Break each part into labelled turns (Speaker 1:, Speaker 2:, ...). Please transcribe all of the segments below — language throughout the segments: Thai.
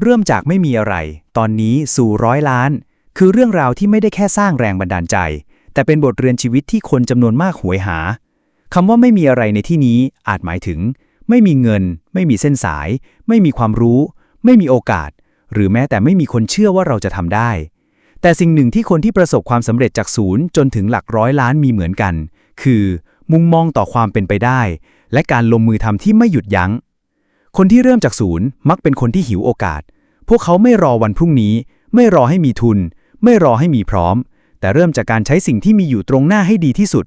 Speaker 1: เริ่มจากไม่มีอะไร ตอนนี้สู่ร้อยล้าน คือเรื่องราวที่ไม่ได้แค่สร้างแรงบันดาลใจ แต่เป็นบทเรียนชีวิตที่คนจำนวนมากหวยหาคำว่าไม่มีอะไรในที่นี้อาจหมายถึง ไม่มีเงิน ไม่มีเส้นสาย ไม่มีความรู้ ไม่มีโอกาส หรือแม้แต่ไม่มีคนเชื่อว่าเราจะทำได้ แต่สิ่งหนึ่งที่คนที่ประสบความสำเร็จจากศูนย์จนถึงหลักร้อยล้านมีเหมือนกัน คือ มุมมองต่อความเป็นไปได้ และการลงมือทำที่ไม่หยุดยัง้ง คนที่เริ่มจากศูนย์มักเป็นคนที่หิวโอกาส พวกเขาไม่รอวันพรุ่งนี้ ไม่รอให้มีทุน ไม่รอให้มีพร้อม แต่เริ่มจากการใช้สิ่งที่มีอยู่ตรงหน้าให้ดีที่สุด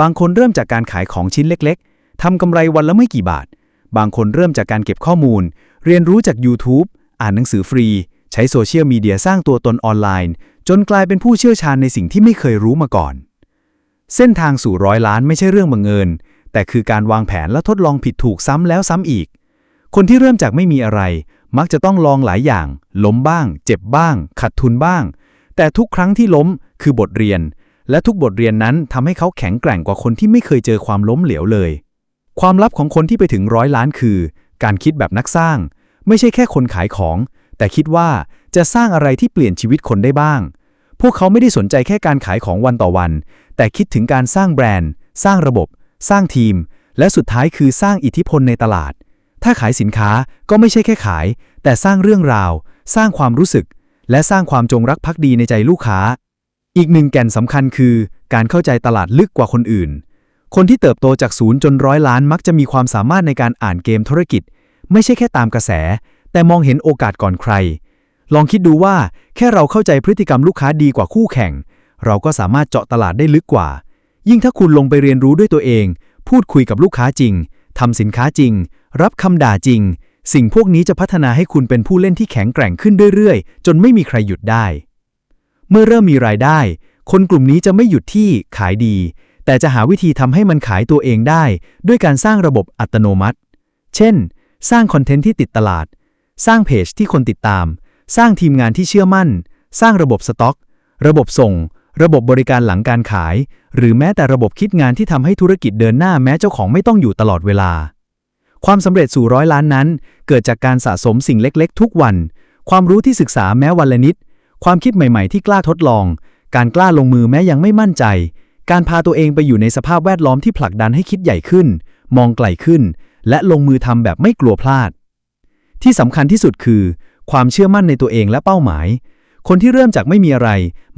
Speaker 1: บางคนเริ่มจากการขายของชิ้นเล็ก ๆทำกำไรวันละไม่กี่บาท บางคนเริ่มจากการเก็บข้อมูล เรียนรู้จาก YouTube อ่านหนังสือฟรี ใช้โซเชียลมีเดียสร้างตัวตนออนไลน์ จนกลายเป็นผู้เชี่ยวชาญในสิ่งที่ไม่เคยรู้มาก่อน เส้นทางสู่ร้อยล้านไม่ใช่เรื่องบังเอิญแต่คือการวางแผนและทดลองผิดถูกซ้ำแล้วซ้ำอีก คนที่เริ่มจากไม่มีอะไร มักจะต้องลองหลายอย่าง ล้มบ้าง เจ็บบ้าง ขัดทุนบ้าง แต่ทุกครั้งที่ล้มคือบทเรียน และทุกบทเรียนนั้นทำให้เขาแข็งแกร่งกว่าคนที่ไม่เคยเจอความล้มเหลวเลย ความลับของคนที่ไปถึงร้อยล้านคือ การคิดแบบนักสร้าง ไม่ใช่แค่คนขายของ แต่คิดว่าจะสร้างอะไรที่เปลี่ยนชีวิตคนได้บ้าง พวกเขาไม่ได้สนใจแค่การขายของวันต่อวัน แต่คิดถึงการสร้างแบรนด์ สร้างระบบ สร้างทีม และสุดท้ายคือสร้างอิทธิพลในตลาด ถ้าขายสินค้าก็ไม่ใช่แค่ขาย แต่สร้างเรื่องราว สร้างความรู้สึก และสร้างความจงรักภักดีในใจลูกค้า อีกหนึ่งแก่นสำคัญคือ การเข้าใจตลาดลึกกว่าคนอื่น คนที่เติบโตจากศูนย์จนร้อยล้านมักจะมีความสามารถในการอ่านเกมธุรกิจ ไม่ใช่แค่ตามกระแส แต่มองเห็นโอกาสก่อนใคร ลองคิดดูว่าแค่เราเข้าใจพฤติกรรมลูกค้าดีกว่าคู่แข่ง เราก็สามารถเจาะตลาดได้ลึกกว่า ยิ่งถ้าคุณลงไปเรียนรู้ด้วยตัวเอง พูดคุยกับลูกค้าจริงทำสินค้าจริง รับคำด่าจริง สิ่งพวกนี้จะพัฒนาให้คุณเป็นผู้เล่นที่แข็งแกร่งขึ้นเรื่อยๆ จนไม่มีใครหยุดได้ เมื่อเริ่มมีรายได้ คนกลุ่มนี้จะไม่หยุดที่ขายดี แต่จะหาวิธีทำให้มันขายตัวเองได้ ด้วยการสร้างระบบอัตโนมัติ เช่น สร้างคอนเทนต์ที่ติดตลาด สร้างเพจที่คนติดตาม สร้างทีมงานที่เชื่อมั่น สร้างระบบสต็อก ระบบส่งระบบบริการหลังการขาย หรือแม้แต่ระบบคิดงานที่ทำให้ธุรกิจเดินหน้าแม้เจ้าของไม่ต้องอยู่ตลอดเวลา ความสำเร็จสู่ร้อยล้านนั้น เกิดจากการสะสมสิ่งเล็กๆ ทุกวัน ความรู้ที่ศึกษาแม้วันละนิด ความคิดใหม่ๆที่กล้าทดลอง การกล้าลงมือแม้ยังไม่มั่นใจ การพาตัวเองไปอยู่ในสภาพแวดล้อมที่ผลักดันให้คิดใหญ่ขึ้น มองไกลขึ้น และลงมือทำแบบไม่กลัวพลาด ที่สำคัญที่สุดคือ ความเชื่อมั่นในตัวเองและเป้าหมาย คนที่เริ่มจากไม่มีอะไร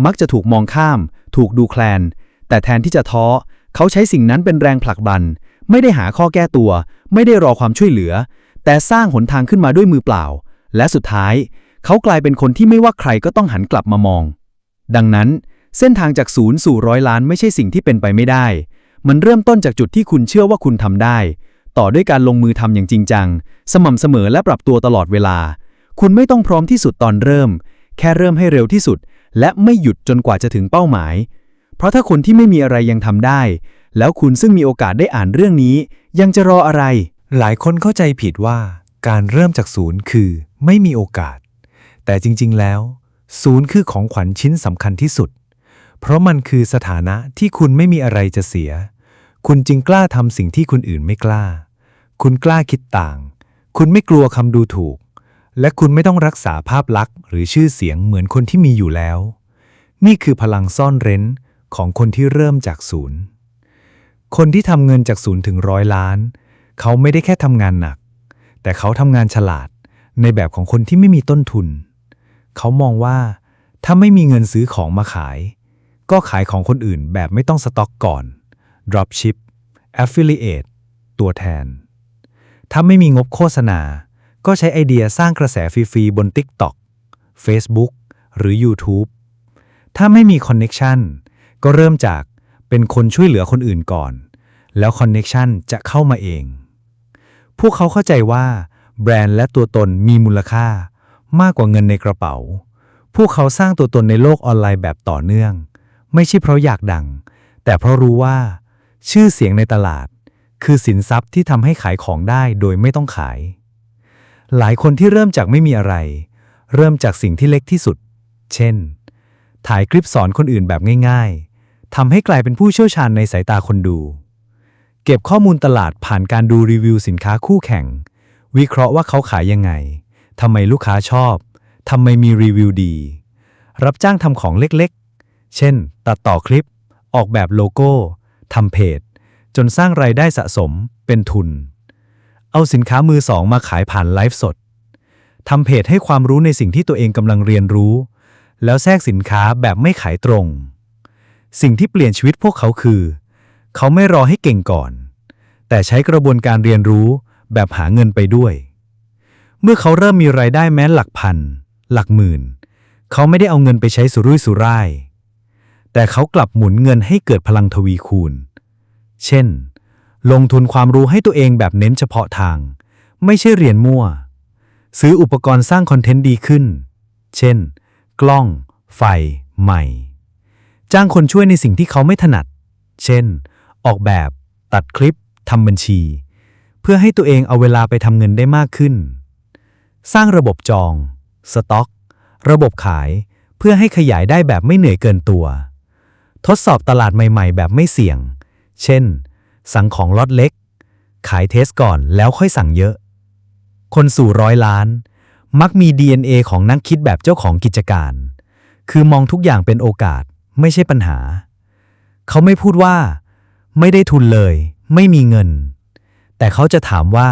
Speaker 1: มักจะถูกมองข้าม ถูกดูแคลน แต่แทนที่จะท้อ เขาใช้สิ่งนั้นเป็นแรงผลักดัน ไม่ได้หาข้อแก้ตัว ไม่ได้รอความช่วยเหลือ แต่สร้างหนทางขึ้นมาด้วยมือเปล่า และสุดท้าย เขากลายเป็นคนที่ไม่ว่าใครก็ต้องหันกลับมามอง ดังนั้น เส้นทางจากศูนย์สู่ร้อยล้านไม่ใช่สิ่งที่เป็นไปไม่ได้ มันเริ่มต้นจากจุดที่คุณเชื่อว่าคุณทำได้ ต่อด้วยการลงมือทำอย่างจริงจัง สม่ำเสมอและปรับตัวตลอดเวลา คุณไม่ต้องพร้อมที่สุดตอนเริ่ม แค่เริ่มให้เร็วที่สุด และไม่หยุดจนกว่าจะถึงเป้าหมาย เพราะถ้าคนที่ไม่มีอะไรยังทำได้ แล้วคุณซึ่งมีโอกาสได้อ่านเรื่องนี้ ยังจะรออะไร
Speaker 2: หลายคนเข้าใจผิดว่าการเริ่มจากศูนย์คือไม่มีโอกาส แต่จริงๆ แล้ว ศูนย์คือของขวัญชิ้นสำคัญที่สุด เพราะมันคือสถานะที่คุณไม่มีอะไรจะเสีย คุณจึงกล้าทำสิ่งที่คนอื่นไม่กล้า คุณกล้าคิดต่าง คุณไม่กลัวคำดูถูก และคุณไม่ต้องรักษาภาพลักษณ์ หรือชื่อเสียงเหมือนคนที่มีอยู่แล้ว นี่คือพลังซ่อนเร้นของคนที่เริ่มจากศูนย์ คนที่ทำเงินจากศูนย์ถึงร้อยล้าน เขาไม่ได้แค่ทำงานหนัก แต่เขาทำงานฉลาด ในแบบของคนที่ไม่มีต้นทุน เขามองว่าถ้าไม่มีเงินซื้อของมาขาย ก็ขายของคนอื่นแบบไม่ต้องสต็อกก่อน dropship affiliate ตัวแทน ถ้าไม่มีงบโฆษณา ก็ใช้ไอเดียสร้างกระแสฟรีๆบน TikTok Facebook หรือ YouTube ถ้าไม่มีคอนเน็ชันก็เริ่มจาก เป็นคนช่วยเหลือคนอื่นก่อน แล้วคอนเน็ชันจะเข้ามาเอง พวกเขาเข้าใจว่า แบรนด์และตัวตนมีมูลค่ามากกว่าเงินในกระเป๋า พวกเขาสร้างตัวตนในโลกออนไลน์แบบต่อเนื่อง ไม่ใช่เพราะอยากดัง แต่เพราะรู้ว่า ชื่อเสียงในตลาด คือสินทรัพย์ที่ทำให้ขายของได้โดยไม่ต้องขาย หลายคนที่เริ่มจากไม่มีอะไร เริ่มจากสิ่งที่เล็กที่สุด เช่น ถ่ายคลิปสอนคนอื่นแบบง่ายๆ ทำให้กลายเป็นผู้เชี่ยวชาญในสายตาคนดู เก็บข้อมูลตลาดผ่านการดูรีวิวสินค้าคู่แข่ง วิเคราะห์ว่าเขาขายยังไงทำไมลูกค้าชอบทำไมมีรีวิวดี รับจ้างทำของเล็กๆ เช่น ตัดต่อคลิป ออกแบบโลโก้ทำเพจ จนสร้างรายได้สะสมเป็นทุน เอาสินค้ามือสองมาขายผ่านไลฟ์สดทำเพจให้ความรู้ในสิ่งที่ตัวเองกำลังเรียนรู้ แล้วแทรกสินค้าแบบไม่ขายตรง สิ่งที่เปลี่ยนชีวิตพวกเขาคือ เขาไม่รอให้เก่งก่อน แต่ใช้กระบวนการเรียนรู้แบบหาเงินไปด้วย เมื่อเขาเริ่มมีรายได้แม้หลักพัน หลักหมื่น เขาไม่ได้เอาเงินไปใช้สุรุ่ยสุร่าย แต่เขากลับหมุนเงินให้เกิดพลังทวีคูณ เช่น ลงทุนความรู้ให้ตัวเองแบบเน้นเฉพาะทาง ไม่ใช่เรียนมั่ว ซื้ออุปกรณ์สร้างคอนเทนต์ดีขึ้น เช่น กล้อง ไฟ ใหม่ จ้างคนช่วยในสิ่งที่เขาไม่ถนัด เช่น ออกแบบ ตัดคลิป ทำบัญชี เพื่อให้ตัวเองเอาเวลาไปทำเงินได้มากขึ้น สร้างระบบจอง สต็อก ระบบขาย เพื่อให้ขยายได้แบบไม่เหนื่อยเกินตัว ทดสอบตลาดใหม่ ๆ แบบไม่เสี่ยง เช่น สั่งของล็อตเล็ก ขายเทสก่อนแล้วค่อยสั่งเยอะ คนสู่ร้อยล้าน มักมี DNA ของนักคิดแบบเจ้าของกิจการ คือมองทุกอย่างเป็นโอกาส ไม่ใช่ปัญหา เขาไม่พูดว่า ไม่ได้ทุนเลย ไม่มีเงิน แต่เขาจะถามว่า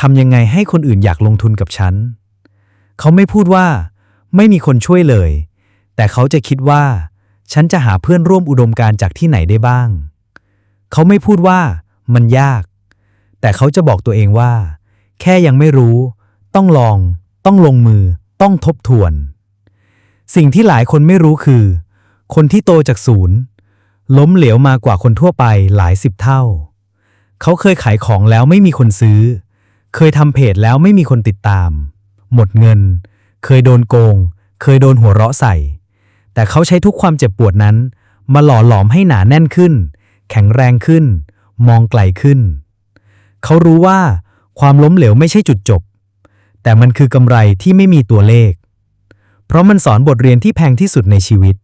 Speaker 2: ทำยังไงให้คนอื่นอยากลงทุนกับฉัน เขาไม่พูดว่า ไม่มีคนช่วยเลย แต่เขาจะคิดว่า ฉันจะหาเพื่อนร่วมอุดมการจากที่ไหนได้บ้าง เขาไม่พูดว่า มันยาก แต่เขาจะบอกตัวเองว่า แค่ยังไม่รู้ ต้องลอง ต้องลงมือ ต้องทบทวน สิ่งที่หลายคนไม่รู้คือ คนที่โตจากศูนย์ ล้มเหลวมากว่าคนทั่วไปหลายสิบเท่า เขาเคยขายของแล้วไม่มีคนซื้อ เคยทำเพจแล้วไม่มีคนติดตาม หมดเงิน เคยโดนโกง เคยโดนหัวเราะใส่ แต่เขาใช้ทุกความเจ็บปวดนั้น มาหล่อหลอมให้หนาแน่นขึ้น แข็งแรงขึ้น มองไกลขึ้น เขารู้ว่าความล้มเหลวไม่ใช่จุดจบ แต่มันคือกำไรที่ไม่มีตัวเลข เพราะมันสอนบทเรียนที่แพงที่สุดในชีวิต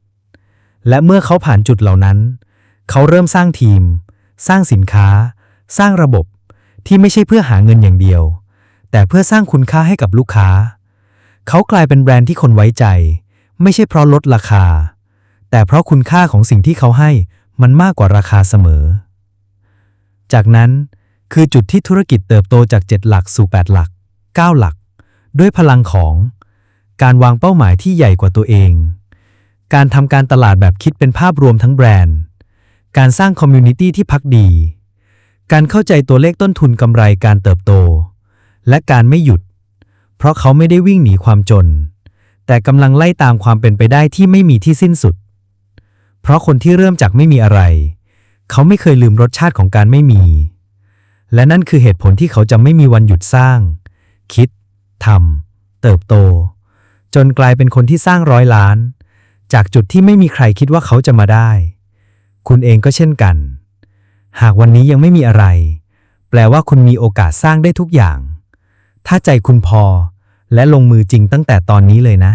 Speaker 2: และเมื่อเขาผ่านจุดเหล่านั้น เขาเริ่มสร้างทีม สร้างสินค้า สร้างระบบที่ไม่ใช่เพื่อหาเงินอย่างเดียว แต่เพื่อสร้างคุณค่าให้กับลูกค้า เขากลายเป็นแบรนด์ที่คนไว้ใจ ไม่ใช่เพราะลดราคา แต่เพราะคุณค่าของสิ่งที่เขาให้มันมากกว่าราคาเสมอ จากนั้นคือจุดที่ธุรกิจเติบโตจาก 7 หลักสู่ 8 หลัก 9 หลัก ด้วยพลังของ การวางเป้าหมายที่ใหญ่กว่าตัวเอง การทำการตลาดแบบคิดเป็นภาพรวมทั้งแบรนด์ การสร้างคอมมูนิตี้ที่พักดี การเข้าใจตัวเลขต้นทุนกำไรการเติบโต และการไม่หยุด เพราะเขาไม่ได้วิ่งหนีความจน แต่กำลังไล่ตามความเป็นไปได้ที่ไม่มีที่สิ้นสุด เพราะคนที่เริ่มจากไม่มีอะไร เขาไม่เคยลืมรสชาติของการไม่มี และนั่นคือเหตุผลที่เขาจะไม่มีวันหยุดสร้าง คิดทำเติบโต จนกลายเป็นคนที่สร้างร้อยล้าน จากจุดที่ไม่มีใครคิดว่าเขาจะมาได้ คุณเองก็เช่นกัน หากวันนี้ยังไม่มีอะไร แปลว่าคุณมีโอกาสสร้างได้ทุกอย่าง ถ้าใจคุณพอ และลงมือจริงตั้งแต่ตอนนี้เลยนะ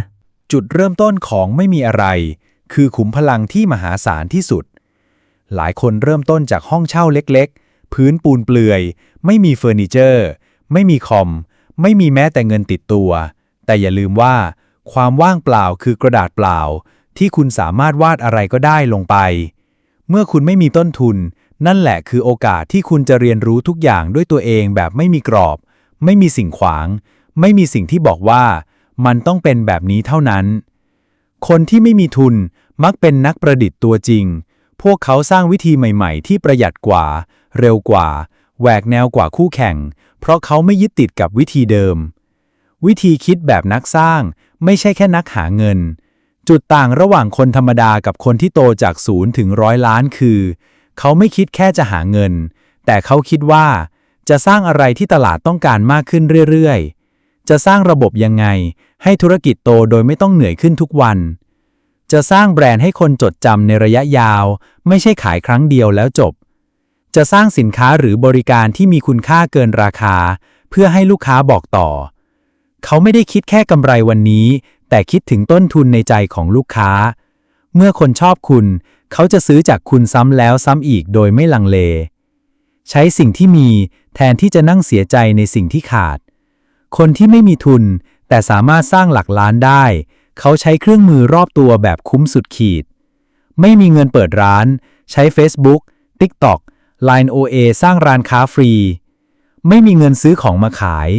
Speaker 1: จุดเริ่มต้นของไม่มีอะไร คือขุมพลังที่มหาศาลที่สุด หลายคนเริ่มต้นจากห้องเช่าเล็กๆ พื้นปูนเปลือย ไม่มีเฟอร์นิเจอร์ ไม่มีคอม ไม่มีแม้แต่เงินติดตัว แต่อย่าลืมว่า ความว่างเปล่าคือกระดาษเปล่า ที่คุณสามารถวาดอะไรก็ได้ลงไป เมื่อคุณไม่มีต้นทุน นั่นแหละคือโอกาสที่คุณจะเรียนรู้ทุกอย่างด้วยตัวเองแบบไม่มีกรอบ ไม่มีสิ่งขวาง ไม่มีสิ่งที่บอกว่า มันต้องเป็นแบบนี้เท่านั้น คนที่ไม่มีทุนมักเป็นนักประดิษฐ์ตัวจริง พวกเขาสร้างวิธีใหม่ๆ ที่ประหยัดกว่า เร็วกว่า แหวกแนวกว่าคู่แข่ง เพราะเขาไม่ยึดติดกับวิธีเดิม วิธีคิดแบบนักสร้าง ไม่ใช่แค่นักหาเงิน จุดต่างระหว่างคนธรรมดากับคนที่โตจากศูนย์ถึงร้อยล้านคือ เขาไม่คิดแค่จะหาเงิน แต่เขาคิดว่า จะสร้างอะไรที่ตลาดต้องการมากขึ้นเรื่อยๆ จะสร้างระบบยังไง ให้ธุรกิจโตโดยไม่ต้องเหนื่อยขึ้นทุกวัน จะสร้างแบรนด์ให้คนจดจำในระยะยาว ไม่ใช่ขายครั้งเดียวแล้วจบ จะสร้างสินค้าหรือบริการที่มีคุณค่าเกินราคา เพื่อให้ลูกค้าบอกต่อ เขาไม่ได้คิดแค่กำไรวันนี้ แต่คิดถึงต้นทุนในใจของลูกค้า เมื่อคนชอบคุณ เขาจะซื้อจากคุณซ้ำแล้วซ้ำอีกโดยไม่ลังเล ใช้สิ่งที่มีแทนที่จะนั่งเสียใจในสิ่งที่ขาด คนที่ไม่มีทุน แต่สามารถสร้างหลักล้านได้ เขาใช้เครื่องมือรอบตัวแบบคุ้มสุดขีด ไม่มีเงินเปิดร้าน ใช้ Facebook TikTok Line OA สร้างร้านค้าฟรี ไม่มีเงินซื้อของมาขาย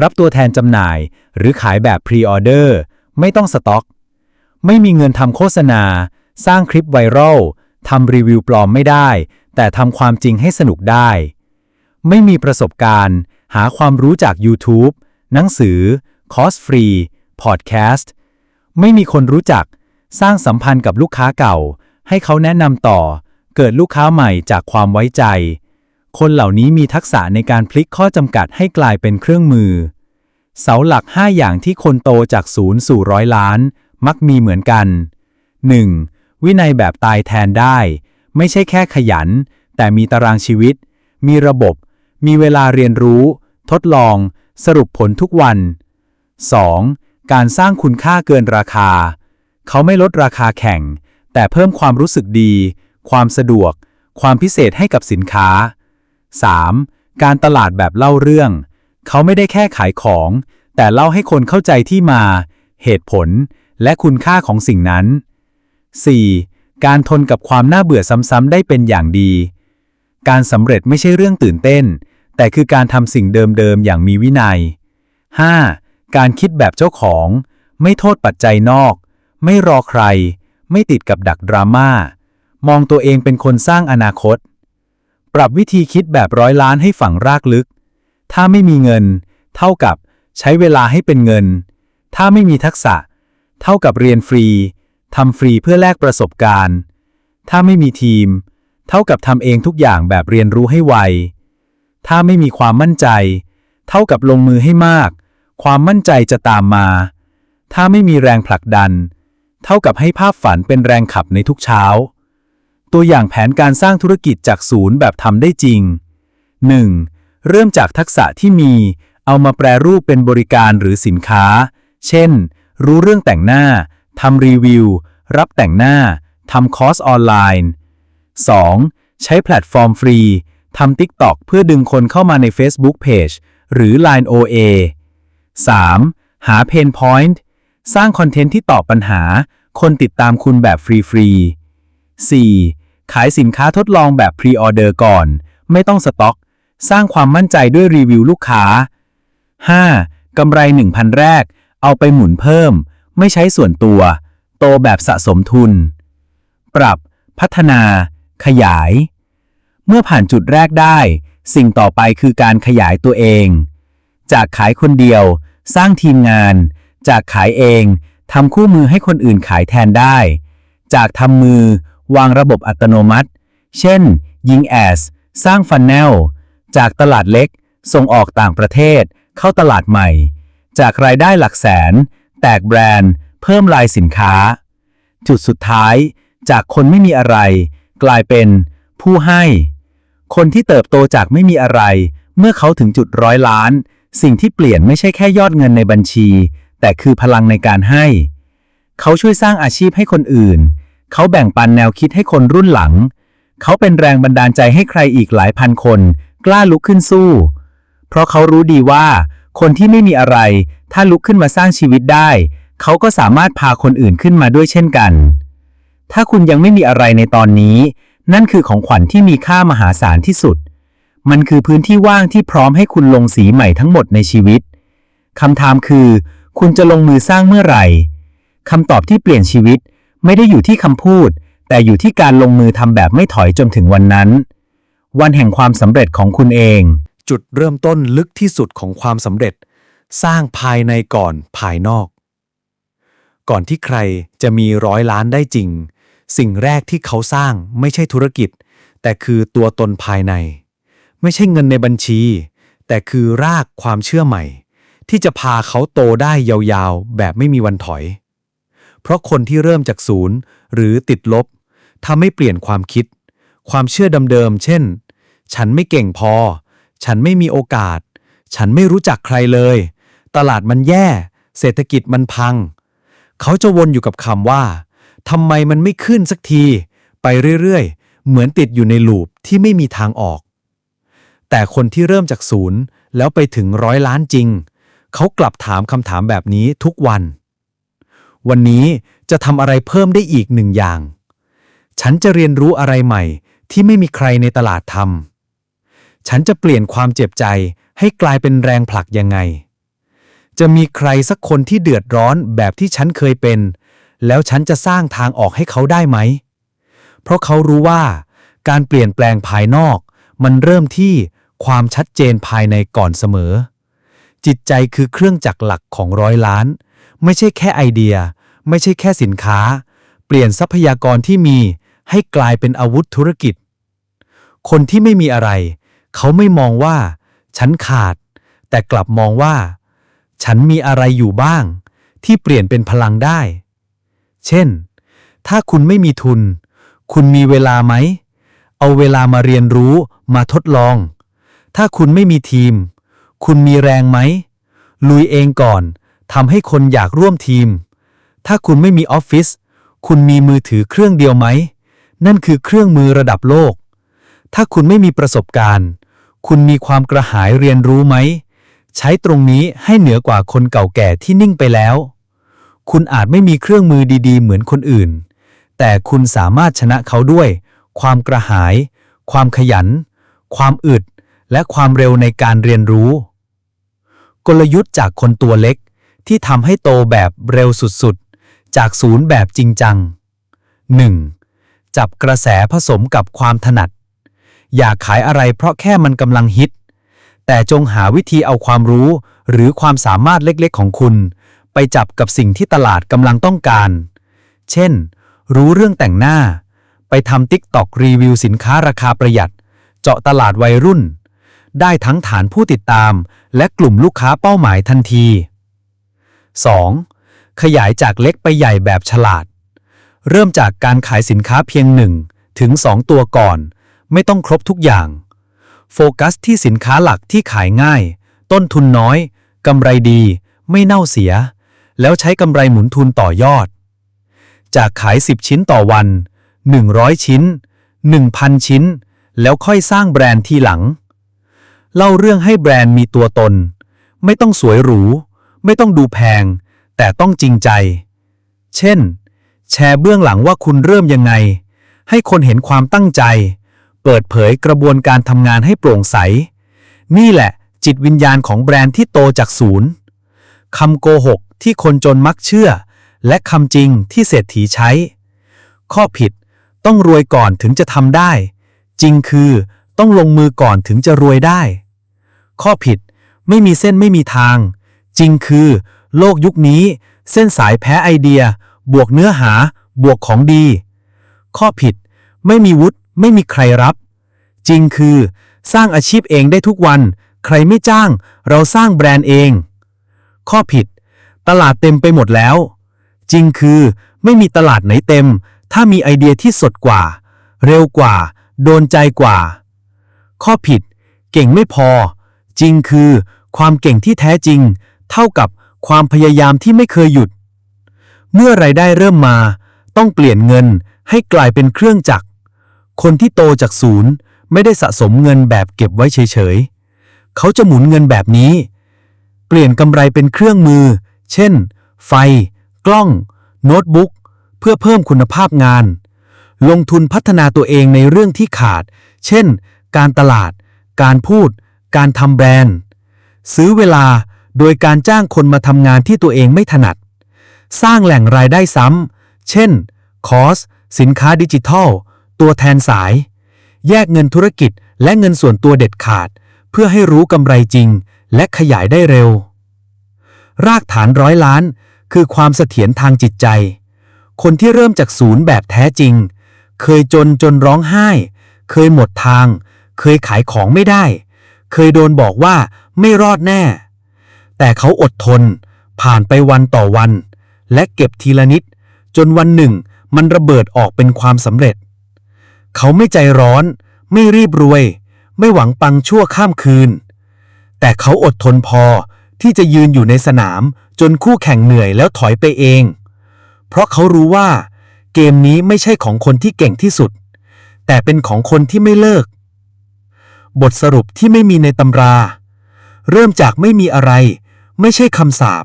Speaker 1: รับตัวแทนจำหน่าย หรือขายแบบพรีออเดอร์ ไม่ต้องสต็อก ไม่มีเงินทำโฆษณา สร้างคลิปไวรัลทำรีวิวปลอมไม่ได้ แต่ทำความจริงให้สนุกได้ ไม่มีประสบการณ์ หาความรู้จาก YouTube หนังสือ คอร์สฟรี พอดแคสต์ ไม่มีคนรู้จัก สร้างสัมพันธ์กับลูกค้าเก่า ให้เขาแนะนำต่อ เกิดลูกค้าใหม่จากความไว้ใจ คนเหล่านี้มีทักษะในการพลิกข้อจำกัดให้กลายเป็นเครื่องมือ เสาหลัก 5 อย่างที่คนโตจากศูนย์สู่ร้อยล้าน มักมีเหมือนกัน 1. วินัยแบบตายแทนได้ ไม่ใช่แค่ขยัน แต่มีตารางชีวิต มีระบบ มีเวลาเรียนรู้ ทดลอง สรุปผลทุกวัน 2. การสร้างคุณค่าเกินราคา เขาไม่ลดราคาแข่ง แต่เพิ่มความรู้สึกดี ความสะดวก ความพิเศษให้กับสินค้า 3. การตลาดแบบเล่าเรื่อง เขาไม่ได้แค่ขายของ แต่เล่าให้คนเข้าใจที่มา เหตุผล และคุณค่าของสิ่งนั้น 4. การทนกับความน่าเบื่อซ้ำๆได้เป็นอย่างดี การสำเร็จไม่ใช่เรื่องตื่นเต้น แต่คือการทำสิ่งเดิมๆอย่างมีวินัย 5. การคิดแบบเจ้าของ ไม่โทษปัจจัยนอก ไม่รอใคร ไม่ติดกับดักดราม่ามองตัวเองเป็นคนสร้างอนาคต ปรับวิธีคิดแบบร้อยล้านให้ฝังรากลึก ถ้าไม่มีเงิน เท่ากับใช้เวลาให้เป็นเงิน ถ้าไม่มีทักษะ เท่ากับเรียนฟรีทำฟรีเพื่อแลกประสบการณ์ ถ้าไม่มีทีม เท่ากับทำเองทุกอย่างแบบเรียนรู้ให้ไว ถ้าไม่มีความมั่นใจ เท่ากับลงมือให้มาก ความมั่นใจจะตามมา ถ้าไม่มีแรงผลักดัน เท่ากับให้ภาพฝันเป็นแรงขับในทุกเช้า ตัวอย่างแผนการสร้างธุรกิจจากศูนย์แบบทำได้จริง 1. เริ่มจากทักษะที่มี เอามาแปรรูปเป็นบริการหรือสินค้า เช่น รู้เรื่องแต่งหน้า ทำรีวิว รับแต่งหน้า ทำคอร์สออนไลน์ 2. ใช้แพลตฟอร์มฟรี ทำ TikTok เพื่อดึงคนเข้ามาใน Facebook Page หรือ Line OA 3. หาเพนพอยต์สร้างคอนเทนต์ที่ตอบปัญหา คนติดตามคุณแบบฟรีๆ 4. ขายสินค้าทดลองแบบพรีออเดอร์ก่อน ไม่ต้องสต็อก สร้างความมั่นใจด้วยรีวิวลูกค้า 5. กำไร 1,000 แรก เอาไปหมุนเพิ่ม ไม่ใช้ส่วนตัว โตแบบสะสมทุน ปรับ พัฒนา ขยาย เมื่อผ่านจุดแรกได้ สิ่งต่อไปคือการขยายตัวเอง จากขายคนเดียว สร้างทีมงาน จากขายเองทำคู่มือให้คนอื่นขายแทนได้ จากทำมือ วางระบบอัตโนมัติ เช่น ยิงแอส สร้างฟันแนล จากตลาดเล็กส่งออกต่างประเทศ เข้าตลาดใหม่ จากรายได้หลักแสน แตกแบรนด์ เพิ่มลายสินค้า จุดสุดท้าย จากคนไม่มีอะไร กลายเป็น ผู้ให้ คนที่เติบโตจากไม่มีอะไร เมื่อเขาถึงจุดร้อยล้าน สิ่งที่เปลี่ยนไม่ใช่แค่ยอดเงินในบัญชี แต่คือพลังในการให้ เขาช่วยสร้างอาชีพให้คนอื่น เขาแบ่งปันแนวคิดให้คนรุ่นหลัง เขาเป็นแรงบันดาลใจให้ใครอีกหลายพันคน กล้าลุกขึ้นสู้ เพราะเขารู้ดีว่า คนที่ไม่มีอะไร ถ้าลุกขึ้นมาสร้างชีวิตได้ เขาก็สามารถพาคนอื่นขึ้นมาด้วยเช่นกัน ถ้าคุณยังไม่มีอะไรในตอนนี้ นั่นคือของขวัญที่มีค่ามหาศาลที่สุด มันคือพื้นที่ว่างที่พร้อมให้คุณลงสีใหม่ทั้งหมดในชีวิตคำถามคือ คุณจะลงมือสร้างเมื่อไหร่คำตอบที่เปลี่ยนชีวิตไม่ได้อยู่ที่คำพูด แต่อยู่ที่การลงมือทำแบบไม่ถอยจนถึงวันนั้น วันแห่งความสำเร็จของคุณเอง
Speaker 2: จุดเริ่มต้นลึกที่สุดของความสำเร็จ สร้างภายในก่อนภายนอก ก่อนที่ใครจะมีร้อยล้านได้จริง สิ่งแรกที่เขาสร้างไม่ใช่ธุรกิจ แต่คือตัวตนภายใน ไม่ใช่เงินในบัญชี แต่คือรากความเชื่อใหม่ ที่จะพาเขาโตได้ยาวๆ แบบไม่มีวันถอย เพราะคนที่เริ่มจากศูนย์หรือติดลบทำให้เปลี่ยนความคิด ความเชื่อเดิมๆ เช่น ฉันไม่เก่งพอ ฉันไม่มีโอกาส ฉันไม่รู้จักใครเลย ตลาดมันแย่ เศรษฐกิจมันพัง เขาจะวนอยู่กับคำว่าทำไมมันไม่ขึ้นสักที ไปเรื่อยๆ เหมือนติดอยู่ในลูปที่ไม่มีทางออก แต่คนที่เริ่มจากศูนย์แล้วไปถึงร้อยล้านจริง
Speaker 1: เขากลับถามคำถามแบบนี้ทุกวัน วันนี้จะทำอะไรเพิ่มได้อีกหนึ่งอย่าง ฉันจะเรียนรู้อะไรใหม่ ที่ไม่มีใครในตลาดทำฉันจะเปลี่ยนความเจ็บใจให้กลายเป็นแรงผลักยังไง จะมีใครสักคนที่เดือดร้อนแบบที่ฉันเคยเป็น แล้วฉันจะสร้างทางออกให้เขาได้ไหม เพราะเขารู้ว่า การเปลี่ยนแปลงภายนอก มันเริ่มที่ความชัดเจนภายในก่อนเสมอ จิตใจคือเครื่องจักรหลักของร้อยล้าน ไม่ใช่แค่ไอเดีย ไม่ใช่แค่สินค้า เปลี่ยนทรัพยากรที่มีให้กลายเป็นอาวุธธุรกิจ คนที่ไม่มีอะไร เขาไม่มองว่า ฉันขาด แต่กลับมองว่า ฉันมีอะไรอยู่บ้าง ที่เปลี่ยนเป็นพลังได้ เช่น ถ้าคุณไม่มีทุน คุณมีเวลาไหม เอาเวลามาเรียนรู้มาทดลอง ถ้าคุณไม่มีทีม คุณมีแรงไหม ลุยเองก่อนทำให้คนอยากร่วมทีม ถ้าคุณไม่มีออฟฟิศคุณมีมือถือเครื่องเดียวไหม นั่นคือเครื่องมือระดับโลก ถ้าคุณไม่มีประสบการณ์ คุณมีความกระหายเรียนรู้ไหม ใช้ตรงนี้ให้เหนือกว่าคนเก่าแก่ที่นิ่งไปแล้ว คุณอาจไม่มีเครื่องมือดีๆ เหมือนคนอื่น แต่คุณสามารถชนะเขาด้วย ความกระหาย ความขยัน ความอึด และความเร็วในการเรียนรู้ กลยุทธ์จากคนตัวเล็กที่ทำให้โตแบบเร็วสุดๆ จากศูนย์แบบจริงจัง 1. จับกระแสผสมกับความถนัด อย่าขายอะไรเพราะแค่มันกำลังฮิต แต่จงหาวิธีเอาความรู้ หรือความสามารถเล็กๆของคุณ ไปจับกับสิ่งที่ตลาดกำลังต้องการ เช่น รู้เรื่องแต่งหน้า ไปทำติ๊กตอกรีวิวสินค้าราคาประหยัด เจาะตลาดวัยรุ่น ได้ทั้งฐานผู้ติดตาม และกลุ่มลูกค้าเป้าหมายทันที 2. ขยายจากเล็กไปใหญ่แบบฉลาด เริ่มจากการขายสินค้าเพียง1ถึง2ตัวก่อน ไม่ต้องครบทุกอย่าง โฟกัสที่สินค้าหลักที่ขายง่าย ต้นทุนน้อย กำไรดี ไม่เน่าเสีย แล้วใช้กำไรหมุนทุนต่อยอด จากขาย 10 ชิ้นต่อวัน 100 ชิ้น 1,000 ชิ้น แล้วค่อยสร้างแบรนด์ทีหลัง เล่าเรื่องให้แบรนด์มีตัวตน ไม่ต้องสวยหรู ไม่ต้องดูแพง แต่ต้องจริงใจ เช่น แชร์เบื้องหลังว่าคุณเริ่มยังไง ให้คนเห็นความตั้งใจ เปิดเผยกระบวนการทำงานให้โปร่งใส นี่แหละ จิตวิญญาณของแบรนด์ที่โตจากศูนย์คำโกหกที่คนจนมักเชื่อ และคำจริงที่เศรษฐีใช้ ข้อผิดต้องรวยก่อนถึงจะทำได้ จริงคือต้องลงมือก่อนถึงจะรวยได้ ข้อผิดไม่มีเส้นไม่มีทาง จริงคือ โลกยุคนี้ เส้นสายแพ้ไอเดีย บวกเนื้อหา บวกของดี ข้อผิด ไม่มีวุฒิ ไม่มีใครรับ จริงคือ สร้างอาชีพเองได้ทุกวัน ใครไม่จ้าง เราสร้างแบรนด์เอง ข้อผิด ตลาดเต็มไปหมดแล้ว จริงคือ ไม่มีตลาดไหนเต็ม ถ้ามีไอเดียที่สดกว่า เร็วกว่า โดนใจกว่า ข้อผิด เก่งไม่พอ จริงคือ ความเก่งที่แท้จริง เท่ากับความพยายามที่ไม่เคยหยุด เมื่อไรายได้เริ่มมา ต้องเปลี่ยนเงินให้กลายเป็นเครื่องจักร คนที่โตจากศูนย์ไม่ได้สะสมเงินแบบเก็บไว้เฉยๆ เขาจะหมุนเงินแบบนี้ เปลี่ยนกำไรเป็นเครื่องมือ เช่น ไฟ กล้อง โน้ตบุ๊ก เพื่อเพิ่มคุณภาพงาน ลงทุนพัฒนาตัวเองในเรื่องที่ขาด เช่น การตลาด การพูด การทำแบรนด์ ซื้อเวลาโดยการจ้างคนมาทำงานที่ตัวเองไม่ถนัด สร้างแหล่งรายได้ซ้ำ เช่น คอร์ส สินค้าดิจิทัล ตัวแทนสาย แยกเงินธุรกิจและเงินส่วนตัวเด็ดขาด เพื่อให้รู้กำไรจริง และขยายได้เร็ว รากฐานร้อยล้าน คือความเสถียรทางจิตใจ คนที่เริ่มจากศูนย์แบบแท้จริง เคยจนจนร้องไห้ เคยหมดทาง เคยขายของไม่ได้ เคยโดนบอกว่าไม่รอดแน่ แต่เขาอดทน ผ่านไปวันต่อวัน และเก็บทีละนิด จนวันหนึ่ง มันระเบิดออกเป็นความสำเร็จ เขาไม่ใจร้อน ไม่รีบรวย ไม่หวังปังชั่วข้ามคืน แต่เขาอดทนพอที่จะยืนอยู่ในสนามจนคู่แข่งเหนื่อยแล้วถอยไปเอง เพราะเขารู้ว่า เกมนี้ไม่ใช่ของคนที่เก่งที่สุด แต่เป็นของคนที่ไม่เลิก บทสรุปที่ไม่มีในตำรา เริ่มจากไม่มีอะไร
Speaker 3: ไม่ใช่คำสาป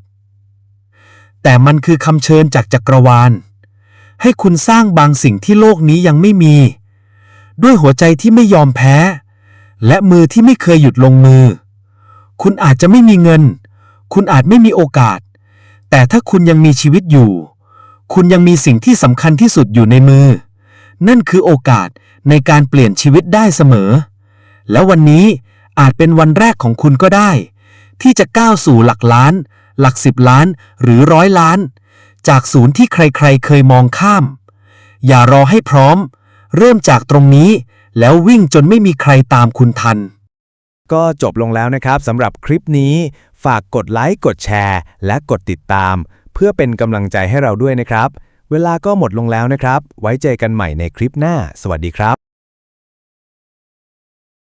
Speaker 3: แต่มันคือคำเชิญจากจักรวาล ให้คุณสร้างบางสิ่งที่โลกนี้ยังไม่มี ด้วยหัวใจที่ไม่ยอมแพ้ และมือที่ไม่เคยหยุดลงมือ คุณอาจจะไม่มีเงิน คุณอาจไม่มีโอกาส แต่ถ้าคุณยังมีชีวิตอยู่ คุณยังมีสิ่งที่สำคัญที่สุดอยู่ในมือ นั่นคือโอกาสในการเปลี่ยนชีวิตได้เสมอ แล้ววันนี้อาจเป็นวันแรกของคุณก็ได้ ที่จะก้าวสู่หลักล้าน หลักสิบล้านหรือร้อยล้าน จากศูนย์ที่ใครๆเคยมองข้าม อย่ารอให้พร้อม เริ่มจากตรงนี้ แล้ววิ่งจนไม่มีใครตามคุณทัน
Speaker 1: ก็จบลงแล้วนะครับสำหรับคลิปนี้ ฝากกดไลค์กดแชร์ และกดติดตาม เพื่อเป็นกำลังใจให้เราด้วยนะครับ เวลาก็หมดลงแล้วนะครับ ไว้เจอกันใหม่ในคลิปหน้า สวัสดีครับ